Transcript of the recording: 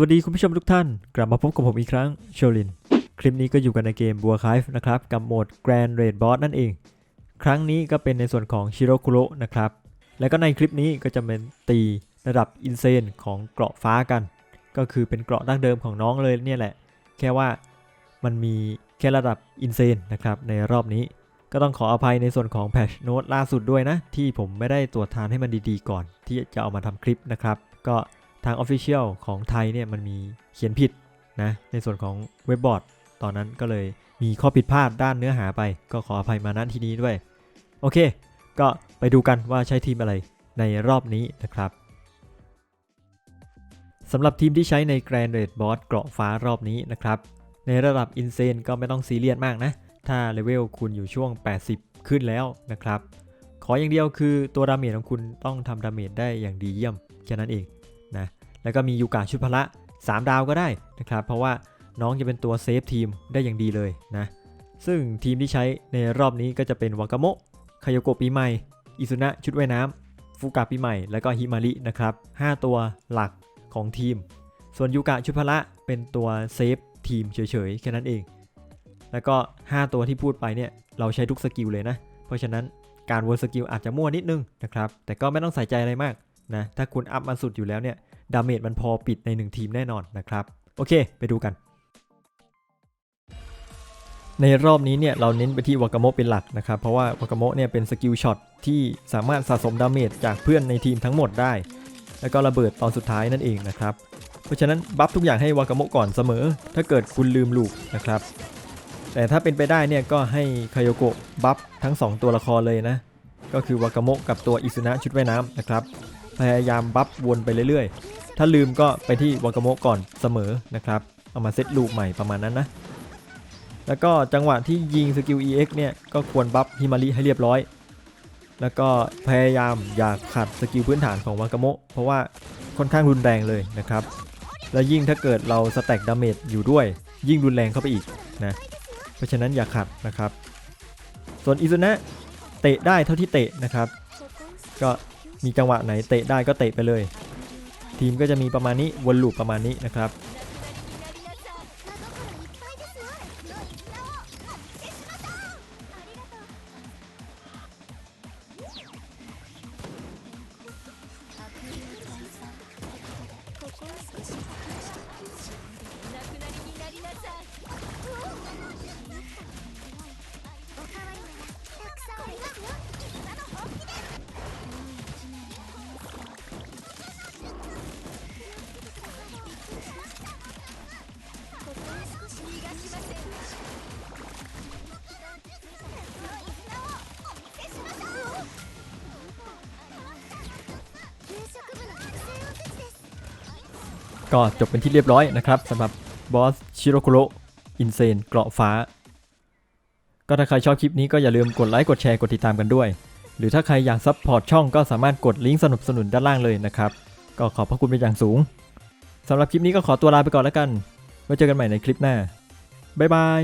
วัสดีคุณผู้ชมทุกท่าน กลับมาพบกับผมอีกครั้งโชลิน คลิปนี้ก็อยู่กันในเกมบัวคายนะครับ กับโหมด Grand Raid Boss นั่นเอง ครั้งนี้ก็เป็นในส่วนของชิโรคุโรนะครับ แล้วก็ในคลิปนี้ก็จะเป็นตีระดับอินเซนของเกราะฟ้ากัน ก็คือเป็นเกราะดั้งเดิมของน้องเลยเนี่ยแหละ แค่ว่ามันมีแค่ระดับอินเซนนะครับในรอบนี้ ก็ต้องขออภัยในส่วนของแพชโน้ตล่าสุดด้วยนะ ที่ผมไม่ได้ตรวจทานให้มันดีๆก่อน ที่จะเอามาทำคลิปนะครับ ก็ ทาง Official ของไทยเนี่ยมันมีเขียนผิดนะในส่วนของเว็บบอร์ดตอนนั้นก็เลยมีข้อผิดพลาดด้านเนื้อหาไป ก็ขออภัยมาณที่นี้ด้วย โอเค ก็ไปดูกันว่าใช้ทีมอะไรในรอบนี้นะครับสำหรับทีมที่ใช้ใน Grand Raid Boss เกราะฟ้ารอบนี้นะครับ ในระดับ Insane ก็ไม่ต้องซีเรียสมากนะ ถ้าเลเวลคุณอยู่ช่วง 80 ขึ้นแล้วนะครับ ขออย่างเดียวคือตัวดาเมจของคุณต้องทำดาเมจได้อย่างดีเยี่ยม แค่นั้นเอง แล้วก็มียูกาชุดพละ 3 ดาวก็ได้นะครับ เพราะว่าน้องจะเป็นตัวเซฟทีมได้อย่างดีเลยนะ ซึ่งทีมที่ใช้ในรอบนี้ก็จะเป็นวากาโมะคายโกะปีใหม่ อิซุนะชุดว่ายน้ำฟูกาปีใหม่ แล้วก็ฮิมารินะครับ 5 ตัวหลักของทีม ส่วนยูกะชุดพละเป็นตัวเซฟทีมเฉยๆแค่นั้นเอง แล้วก็ 5 ตัวที่พูดไปเนี่ยเราใช้ทุกสกิลเลยนะ เพราะฉะนั้นการวนสกิลอาจจะมั่วนิดนึงนะครับ แต่ก็ไม่ต้องใส่ใจอะไรมากนะ ถ้าคุณอัพมาสุดอยู่แล้วเนี่ย ดาเมจมันพอปิดใน 1 ทีมแน่นอนนะครับ โอเค ไปดูกัน ในรอบนี้เนี่ยเราเน้นไปที่วากาโมเป็นหลักนะครับ เพราะว่าวากาโมเนี่ยเป็นสกิลช็อตที่สามารถสะสมดาเมจจากเพื่อนในทีมทั้งหมดได้ แล้วก็ระเบิดตอนสุดท้ายนั่นเองนะครับ เพราะฉะนั้นบัฟทุกอย่างให้วากาโมก่อนเสมอ ถ้าเกิดคุณลืมลูกนะครับแต่ถ้าเป็นไปได้เนี่ยก็ให้คายโยโกะบัฟทั้ง 2 ตัวละครเลยนะ ก็คือวากาโมะกับตัวอิซุนะชุดว่ายน้ำนะครับ พยายามบัฟวนไปเรื่อย ถ้าลืมก็ไปที่วากาโมก่อนเสมอนะครับ เอามาเซตลูกใหม่ประมาณนั้นนะ แล้วก็จังหวะที่ยิงสกิล EX เนี่ยก็ควรบัฟฮิมาริให้เรียบร้อย แล้วก็พยายามอย่าขัดสกิลพื้นฐานของวากาโมเพราะว่าค่อนข้างรุนแรงเลยนะครับ แล้วยิ่งถ้าเกิดเราสแต็กดาเมจอยู่ด้วย ยิ่งรุนแรงเข้าไปอีกนะ เพราะฉะนั้นอย่าขัดนะครับ ส่วนอิซุนะเตะได้เท่าที่เตะนะครับ ก็มีจังหวะไหนเตะได้ก็เตะไปเลย ทีมก็จะมีประมาณนี้วนลูปประมาณนี้นะครับ ก็จบเป็นที่เรียบร้อยนะครับสำหรับบอสชิโรคุโรอินเซนเกราะฟ้า ก็ถ้าใครชอบคลิปนี้ก็อย่าลืมกดไลค์กดแชร์กดติดตามกันด้วย หรือถ้าใครอยากซัพพอร์ตช่องก็สามารถกดลิงก์สนับสนุนด้านล่างเลยนะครับก็ขอบพระคุณเป็นอย่างสูงสำหรับคลิปนี้ก็ขอตัวลาไปก่อนแล้วกันไว้เจอกันใหม่ในคลิปหน้าบ๊ายบาย